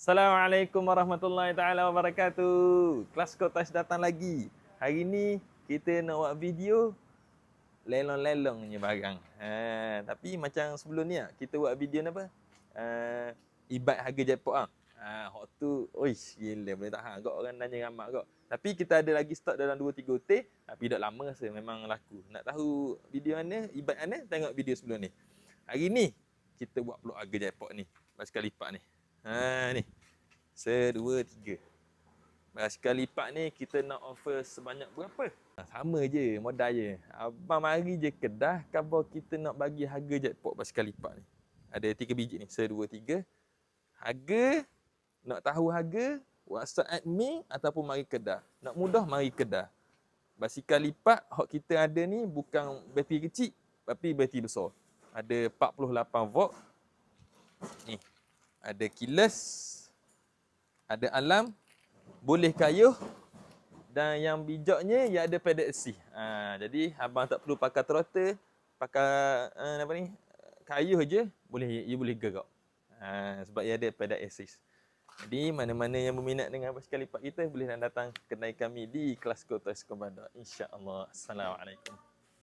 Assalamualaikum warahmatullahi taala wabarakatuh. Kelas Kotas datang lagi. Hari ni kita nak buat video lelong-lelongnya barang. Ha, tapi macam sebelum ni ah, kita buat video ni apa? Uh, ibat harga jackpot ah. Ha, hot tu, oish, gila boleh tahan agak orang nanya ramai agak. Tapi kita ada lagi stok dalam 2 3 hotel, tapi dah lama rasa memang laku. Nak tahu video mana, ibat mana, tengok video sebelum ni. Hari ni kita buat peluk harga jackpot ni. Basikal lipat ni. Ha ni. Sedua, tiga. Basikal lipat ni kita nak offer sebanyak berapa? Sama je, modal je. Abang mari je kedah, khabar kita nak bagi harga jackpot basikal lipat ni. Ada tiga biji ni, sedua, tiga. Harga, nak tahu harga, WhatsApp admin ataupun mari kedah. Nak mudah, mari kedah. Basikal lipat, hok kita ada ni bukan bateri kecil, tapi bateri besar. Ada 48 volt. Ni, ada keyless, ada alarm, boleh kayuh dan yang bijaknya ia ada assist. Ha, jadi abang tak perlu pakai throttle, pakai uh, apa ni? kayuh je boleh ia boleh gerak. Ha, sebab ia ada assist. Jadi mana-mana yang berminat dengan basikal lipat kita boleh datang kedai kami di kelas Kota Skobanda. Insya-Allah. Assalamualaikum.